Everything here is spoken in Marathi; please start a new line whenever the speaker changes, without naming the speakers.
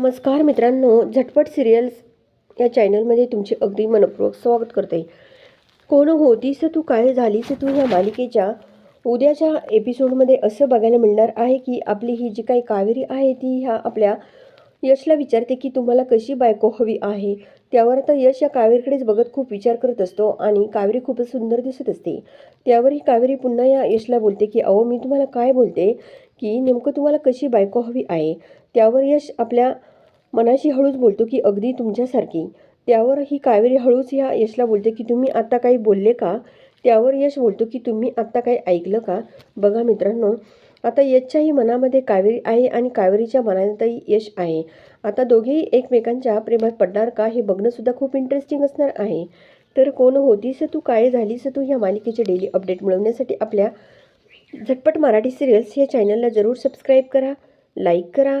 नमस्कार मित्रांनो झटपट सिरियल्स या चॅनलमध्ये तुमचे अगदी मनपूर्वक स्वागत करते. कोण होतीस तू काय झालीस तू या मालिकेच्या उद्याच्या एपिसोडमध्ये असं बघायला मिळणार आहे की आपली ही जी काही कावेरी आहे ती ह्या आपल्या यशला विचारते की तुम्हाला कशी बायको हवी आहे? त्यावर आता यश या कावेरीकडेच बघत खूप विचार करत असतो आणि कावेरी खूपच सुंदर दिसत असते. त्यावर ही कावेरी पुन्हा या यशला बोलते की अहो मी तुम्हाला काय बोलते की नेमकं तुम्हाला कशी बायको हवी आहे? त्यावर यश आपल्या मनाशी हळूच बोलतो की अगदी तुमच्यासारखी. त्यावर ही कावेरी हळूच ह्या यशला बोलते की तुम्ही आत्ता काही बोलले का? त्यावर यश बोलतो की तुम्ही आत्ता काही ऐकलं का? बघा मित्रांनो आता यशच्याही मनामध्ये कावेरी आहे आणि कावेरीच्या मनातही यश आहे. आता दोघेही एकमेकांच्या प्रेमात पडणार का हे बघणंसुद्धा खूप इंटरेस्टिंग असणार आहे. तर कोण होतीस तू काय झालीस तू ह्या मालिकेचे डेली अपडेट मिळवण्यासाठी आपल्या झटपट मराठी सिरियल्स या चॅनलला जरूर सबस्क्राईब करा लाईक करा